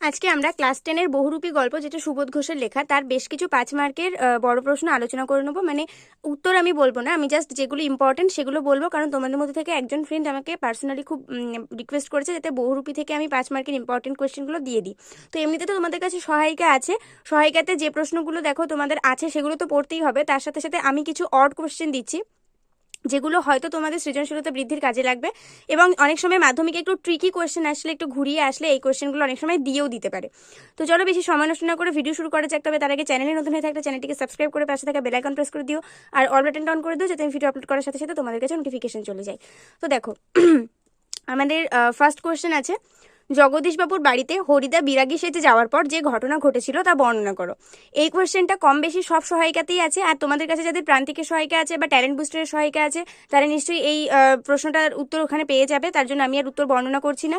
আজকে আমরা ক্লাস টেনের বহুরূপী গল্প, যেটা সুবোধ ঘোষের লেখা, তার বেশ কিছু পাঁচ মার্কের বড় প্রশ্ন আলোচনা করে নেব। মানে উত্তর আমি বলব না, আমি জাস্ট যেগুলো ইম্পর্টেন্ট সেগুলো বলব, কারণ তোমাদের মধ্যে থেকে একজন ফ্রেন্ড আমাকে পার্সোনালি খুব রিকোয়েস্ট করেছে যাতে বহুরূপী থেকে আমি পাঁচ মার্কের ইম্পর্টেন্ট কোয়েশ্চেনগুলো দিয়ে দিই। তো এমনিতে তো তোমাদের কাছে সহায়িকা আছে, সহায়িকাতে যে প্রশ্নগুলো দেখো তোমাদের আছে সেগুলো তো পড়তেই হবে, তার সাথে সাথে আমি কিছু অড কোয়েশ্চেন দিচ্ছি। যেগুলো হয়তো তোমাদের সৃজনশীলতা বৃদ্ধির কাজে লাগবে এবং অনেক সময় মাধ্যমিকে একটু ট্রিকি কোয়েশ্চেন আসলে, একটু ঘুরিয়ে আসলে এই কোয়েশ্চেনগুলো অনেক সময় দিয়েও দিতে পারে। তো চলো বেশি সময় নষ্ট না করে ভিডিও শুরু করা যাক, তবে তার আগে চ্যানেলে নতুন হয়ে থাকলে চ্যানেলটিকে সাবস্ক্রাইব করে পাশে থাকা বেলাইকন প্রেস করে দিও আর অল বাটন অন করে দিও যাতে আমি ভিডিও আপলোড করার সাথে সাথে তোমাদের কাছে নোটিফিকেশন চলে যায়। তো দেখো, আমাদের ফার্স্ট কোয়েশ্চেন আছে। জগদীশবাবুর বাড়িতে হরিদা বিরাগী সেজে যাওয়ার পর যে ঘটনা ঘটেছিল তা বর্ণনা করো। এই কোয়েশ্চেনটা কম বেশি সব সহায়িকাতেই আছে আর তোমাদের কাছে যাদের প্রান্তিকের সহায়িকা আছে বা ট্যালেন্ট বুস্টারের সহায়িকা আছে, তারা নিশ্চয়ই এই প্রশ্নটার উত্তর ওখানে পেয়ে যাবে, তার জন্য আমি আর উত্তর বর্ণনা করছি না।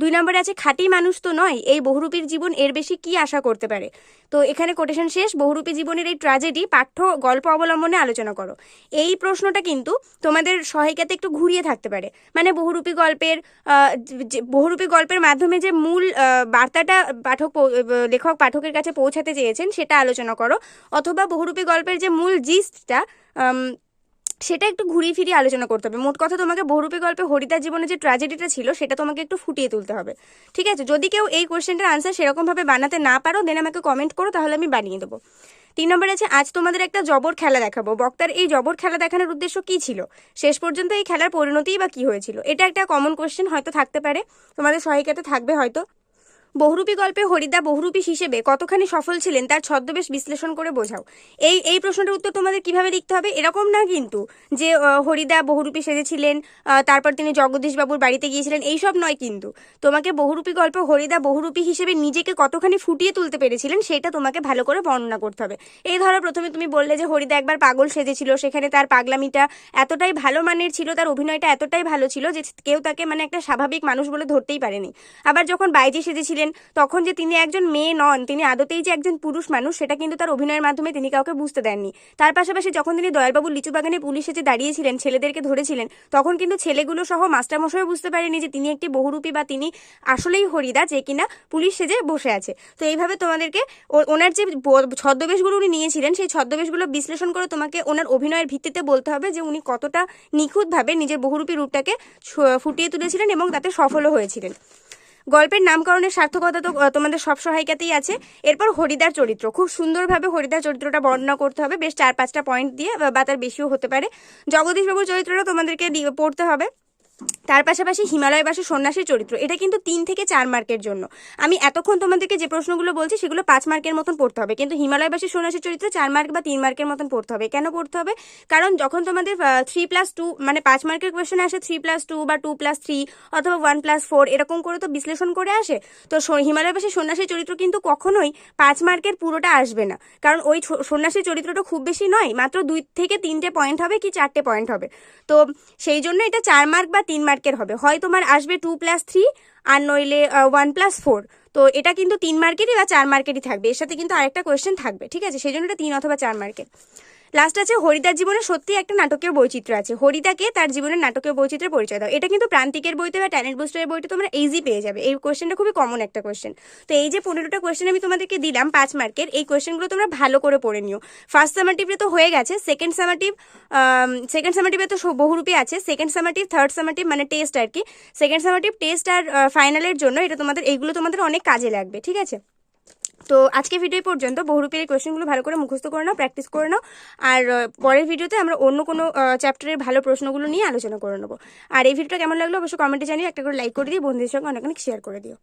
দুই নম্বরে আছে, খাঁটি মানুষ তো নয়, এই বহুরূপীর জীবন এর বেশি কি আশা করতে পারে? তো এখানে কোটেশন শেষ, বহুরূপী জীবনের এই ট্র্যাজেডি পাঠ্য, গল্প অবলম্বনে আলোচনা করো। এই প্রশ্নটা কিন্তু তোমাদের সহায়িকাতে একটু ঘুরিয়ে থাকতে পারে। মানে বহুরূপী গল্পের বহুরূপী গল্পের মাধ্যমে যে মূল বার্তাটা পাঠক লেখক, পাঠকের কাছে পৌঁছাতে চেয়েছেন, সেটা আলোচনা করো। অথবা বহুরূপী গল্পের যে মূল জিস্টটা সেটা একটু ঘুরিয়ে ফিরিয়ে আলোচনা করতে হবে। মোট কথা তোমাকে বহুরূপী গল্পে হরিতার জীবনে যে ট্র্যাজেডিটা ছিল, সেটা তোমাকে একটু ফুটিয়ে তুলতে হবে। ঠিক আছে? যদি কেউ এই কোয়েশ্চেনটার আনসার সেরকমভাবে বানাতে না পারো দেন আমাকে কমেন্ট করো, তাহলে আমি বানিয়ে দেবো। তিন নম্বর আছে, আজ তোমাদের একটা জবর খেলা দেখাবো। বক্তার এই জবর খেলা দেখানোর উদ্দেশ্য কি ছিল? শেষ পর্যন্ত এই খেলার পরিণতিই বা কি হয়েছিল? এটা একটা কমন কোয়েশ্চেন হয়তো থাকতে পারে। তোমাদের সহায়িকাতে থাকবে হয়তো। বহুরূপী গল্পে হরিদা বহুরূপী হিসেবে কতখানি সফল ছিলেন তার ছদ্মবেশ বিশ্লেষণ করে বোঝাও। এই এই প্রশ্নটার উত্তর তোমাদের কীভাবে লিখতে হবে? এরকম না কিন্তু যে হরিদা বহুরূপী সেজেছিলেন তারপর তিনি জগদীশবাবুর বাড়িতে গিয়েছিলেন, এইসব নয় কিন্তু। তোমাকে বহুরূপী গল্পে হরিদা বহুরূপী হিসেবে নিজেকে কতখানি ফুটিয়ে তুলতে পেরেছিলেন সেটা তোমাকে ভালো করে বর্ণনা করতে হবে। এই ধরো প্রথমে তুমি বললে যে হরিদা একবার পাগল সেজেছিল, সেখানে তার পাগলামিটা এতটাই ভালো মানের ছিল, তার অভিনয়টা এতটাই ভালো ছিল যে কেউ তাকে মানে একটা স্বাভাবিক মানুষ বলে ধরতেই পারেনি। আবার যখন বাইজি সেজেছিলেন তখন যে তিনি একজন মেয়ে নন, তিনি আদতেই যে একজন পুরুষ মানুষ, সেটা কিন্তু তার অভিনয়ের মাধ্যমে তিনি কাউকে বুঝতে দেননি। তার পাশাপাশি যখন তিনি দয়ালবাবুর লিচু বাগানে পুলিশ এসে দাঁড়িয়েছিলেন, ছেলেদেরকে ধরেছিলেন, তখন কিন্তু ছেলেগুলো সহ মাস্টারমশাইও বুঝতে পারেনি যে তিনি একটি বহুরূপী বা তিনি আসলেই হরিদা, যে কিনা পুলিশ সেজে বসে আছে। তো এইভাবে তোমাদেরকে ওনার যে ছদ্মবেশগুলো উনি নিয়েছিলেন, সেই ছদ্মবেশগুলো বিশ্লেষণ করে তোমাকে ওনার অভিনয়ের ভিত্তিতে বলতে হবে যে উনি কতটা নিখুঁতভাবে নিজের বহুরূপী রূপটাকে ফুটিয়ে তুলেছিলেন এবং তাতে সফলও হয়েছিলেন। গল্পের নামকরণের সার্থকতা তো তোমাদের সব সহায়িকাতেই আছে। এরপর হরিদার চরিত্র, খুব সুন্দরভাবে হরিদার চরিত্রটা বর্ণনা করতে হবে। বেশ চার পাঁচটা পয়েন্ট দিয়ে, বা- তার বেশিও হতে পারে। জগদীশবাবুর চরিত্রটা তোমাদেরকে পড়তে হবে। তার পাশাপাশি হিমালয় হিমালয়বাসী সন্ন্যাসীর চরিত্র। এটা কিন্তু তিন থেকে চার মার্কের জন্য। আমি এতক্ষণ তোমাদেরকে যে প্রশ্নগুলো বলছি, সেগুলো পাঁচ মার্কের মতন পড়তে হবে। কিন্তু হিমালয় হিমালয়বাসী সন্ন্যাসীর চরিত্র চার মার্ক বা তিন মার্কের মতন পড়তে হবে। কেন পড়তে হবে? কারণ যখন তোমাদের থ্রি প্লাস টু মানে পাঁচ মার্কের কোয়েশ্চেন আসে থ্রি প্লাস টু বা টু প্লাস থ্রি অথবা ওয়ান প্লাস ফোর এরকম করে তো বিশ্লেষণ করে আসে, তো স- হিমালয়বাসী সন্ন্যাসীর চরিত্র কিন্তু কখনোই পাঁচ মার্কের পুরোটা আসবে না। কারণ ওই সন্ন্যাসীর চরিত্রটা খুব বেশি নয়, মাত্র দুই থেকে তিনটে পয়েন্ট হবে কি চারটে পয়েন্ট হবে। তো সেই জন্য এটা চার মার্ক বা তিন মার্কের হবে। হয় তোমার আসবে টু প্লাস থ্রি আর নইলে ওয়ান প্লাস ফোর তো এটা কিন্তু তিন মার্কেরই বা চার মার্কেরই থাকবে। এর সাথে কিন্তু আরেকটা কোয়েশ্চেন থাকবে, ঠিক আছে? সেই জন্য এটা তিন অথবা চার মার্কের লাস্ট আছে হরিদার জীবনে সত্যি একটা নাটকীয় বৈচিত্র্য আছে। হরিদাকে তার জীবনের নাটকীয় বৈচিত্র্যের পরিচয় দাও। এটা কিন্তু প্রান্তিকের বইতে বা ট্যালেন্ট বুস্টারের বইতে তোমরা ইজি পেয়ে যাবে। এই কোয়েশ্চেনটা খুবই কমন একটা কোয়েশ্চেন তো এই যে পনেরোটা কোয়েশ্চেন আমি তোমাদেরকে দিলাম পাঁচ মার্কের, এই কোয়েশ্চেনগুলো তোমরা ভালো করে পড়ে নিও। ফার্স্ট সামাটিভে তো হয়ে গেছে সেকেন্ড সামাটিভ সেকেন্ড সামাটিভে তো বহুরূপী আছে। সেকেন্ড সামাটিভ থার্ড সামাটিভ মানে টেস্ট আর কি। সেকেন্ড সামাটিভ টেস্ট আর ফাইনালের জন্য এটা তোমাদের, এইগুলো তোমাদের অনেক কাজে লাগবে, ঠিক আছে? তো আজকে ভিডিও পর্যন্ত। বহুরূপের এই কোয়েশ্চেনগুলো ভালো করে মুখস্থ করে নাও প্র্যাকটিস করে নাও। আর পরের ভিডিওতে আমরা অন্য কোনো চ্যাপ্টারের ভালো প্রশ্নগুলো নিয়ে আলোচনা করে নেব। আর এই ভিডিওটা কেমন লাগল অবশ্যই কমেন্টে জানিয়ে একটা করে লাইক করে দিয়ে বন্ধুদের সঙ্গে অনেক অনেক শেয়ার করে দিও।